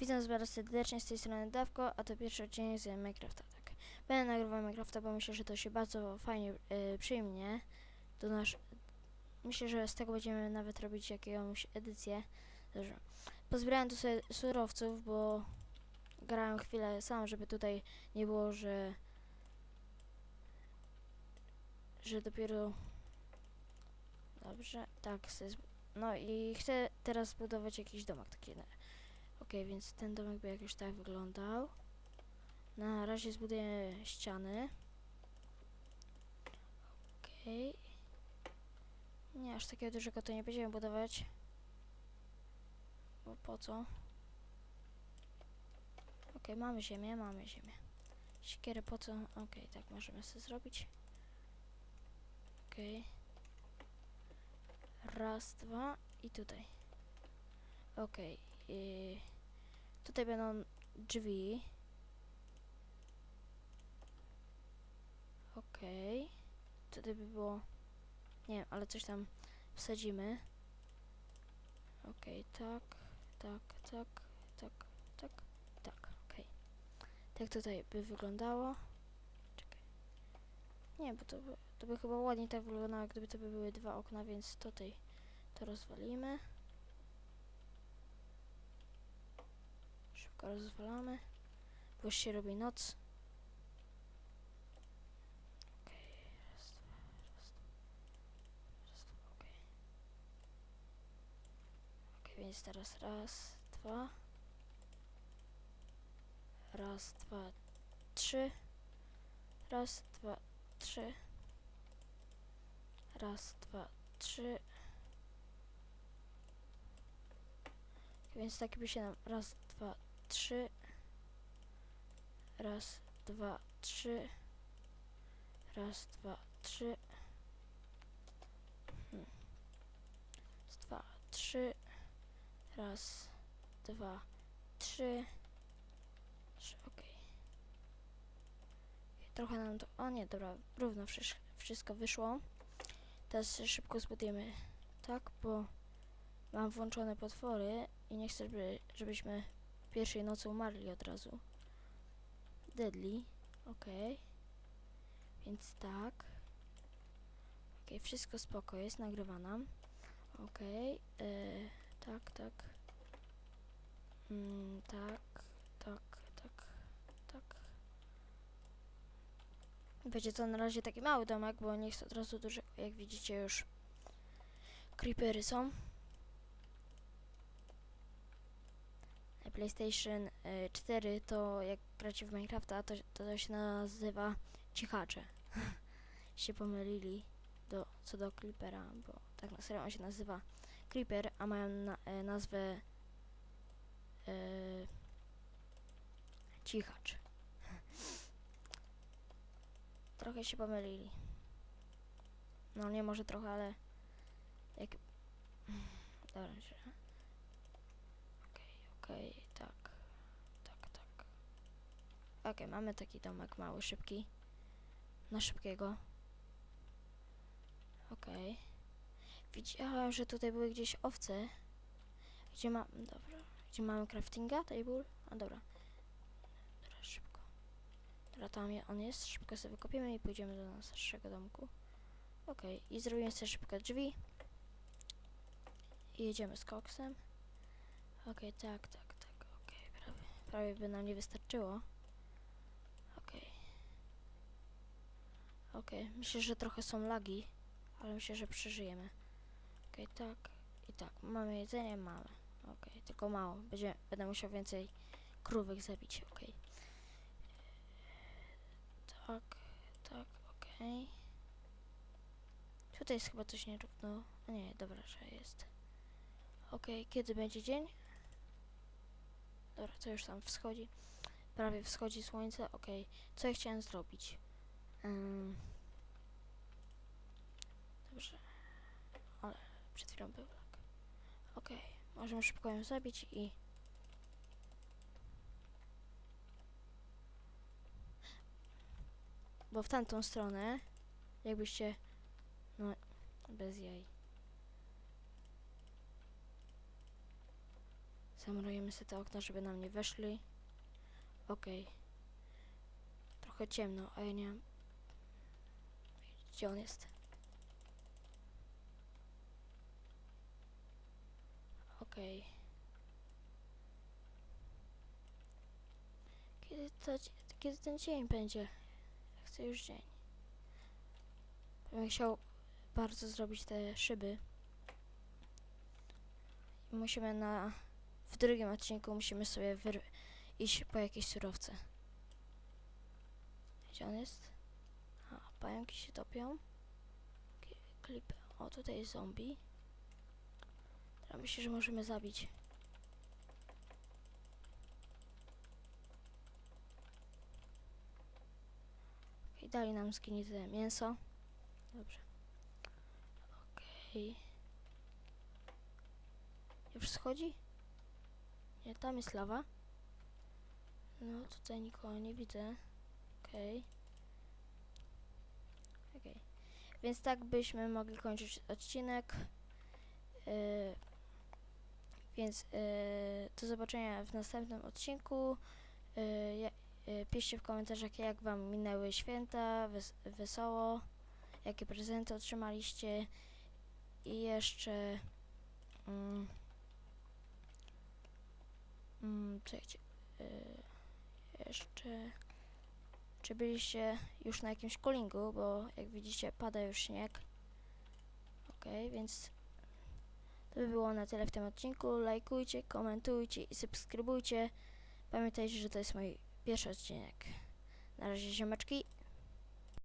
Witam Was bardzo serdecznie z tej strony Dawko, a to pierwszy odcinek z Minecrafta, tak. Będę nagrywał Minecrafta, bo myślę, że to się bardzo fajnie y, przyjmie do nasz... Myślę, że z tego będziemy nawet robić jakąś edycję. Dobrze. Pozbierałem tu sobie surowców, bo grałem chwilę sam, żeby tutaj nie było, że... że dopiero... Dobrze, tak, no i chcę teraz zbudować jakiś domek taki Okej, więc ten domek by jakoś tak wyglądał. Na razie zbuduję ściany. Okej. Nie, aż takiego dużego to nie będziemy budować. Bo po co? Okej, mamy ziemię, mamy ziemię. Siekierę po co? Okej, tak możemy sobie zrobić. Okej. Raz, dwa i tutaj. I tutaj będą drzwi. Okej. Tutaj by było... Nie wiem, ale coś tam wsadzimy. Okej, tak, tak, tak, tak, tak, tak, okej. Tak tutaj by wyglądało. Czekaj. Nie, bo to by, to by chyba ładniej tak wyglądało, gdyby to by były dwa okna, więc tutaj to rozwalimy. Szybko rozwalamy. Bo się robi noc. Więc teraz raz, dwa. Raz, dwa, trzy. Raz, dwa, trzy. Raz, dwa, trzy. Więc tak by się nam raz, trzy. Raz, dwa, trzy. Raz, dwa, trzy. Hmm. Dwa, trzy. Raz, dwa, trzy. Trzy, okej. Trochę nam to... O nie, dobra, równo wszy- wszystko wyszło. Teraz szybko zbudujemy tak, bo mam włączone potwory i nie chcę, żeby, żebyśmy pierwszej nocy umarli od razu. Deadly, okej. Więc tak. Okej, wszystko spoko, jest nagrywana. Okej, e, tak, tak. Mm, tak, tak, tak, tak. Będzie to na razie taki mały domek, bo nie jest od razu duży. Jak widzicie już creepery są. PlayStation y, 4 to jak gracie w Minecrafta, to, to, to się nazywa cichacze. się pomylili do, co do Creepera, bo tak na serio on się nazywa Creeper, a mają na, e, nazwę e, cichacz. trochę się pomylili. No nie może trochę, ale jak... Dobra. Okej, okej, tak. Tak, tak. Okej, mamy taki domek mały, szybki. Na szybkiego. Okej. Widziałem, że tutaj były gdzieś owce. Gdzie ma... Dobra. Gdzie mamy craftinga? Table? A dobra. Dobra, szybko. Dobra, tam on jest. Szybko sobie wykopiemy i pójdziemy do naszego domku. Okej, i zrobimy sobie szybko drzwi. I jedziemy z koksem. Okej, tak, tak, tak, okej, prawie, prawie by nam nie wystarczyło. Okej. Okej, myślę, że trochę są lagi, ale myślę, że przeżyjemy. Okej, tak i tak. Mamy jedzenie? Mamy. Okej, tylko mało. Będzie, będę musiał więcej krówek zabić, okej. Tak, tak, okej. Tutaj jest chyba coś nierówno. Nie, dobra, że jest. Okej, kiedy będzie dzień? Dobra, to już tam wschodzi. Prawie wschodzi słońce. Okej, co ja chciałem zrobić? Dobrze. Ale przed chwilą był lag. Okej, możemy szybko ją zabić i... Bo w tamtą stronę, jakbyście... No, bez jaj. Zamurujemy sobie te okna, żeby nam nie weszli. Okej. Trochę ciemno, a ja nie mam... Gdzie on jest? Okej. Kiedy, to, kiedy ten dzień będzie? Ja chcę już dzień. Bym chciał bardzo zrobić te szyby. Musimy na... W drugim odcinku musimy sobie iść po jakieś surowce. Gdzie on jest? A, pająki się topią. Ki- Klip. O, tutaj jest zombie. Teraz myślę, że możemy zabić. Okej, dali nam skinite mięso. Dobrze. Okej. Już schodzi? Nie, tam jest lawa. No, tutaj nikogo nie widzę. Okej. Okej. Więc tak byśmy mogli kończyć odcinek. Yy, więc yy, do zobaczenia w następnym odcinku. Yy, yy, piszcie w komentarzach, jak Wam minęły święta, wes wesoło, jakie prezenty otrzymaliście i jeszcze. Mm, mm, czekajcie. Yy, jeszcze. Czy byliście już na jakimś coolingu, bo jak widzicie pada już śnieg. Okej, więc to by było na tyle w tym odcinku. Lajkujcie, komentujcie i subskrybujcie. Pamiętajcie, że to jest mój pierwszy odcinek. Na razie ziomeczki.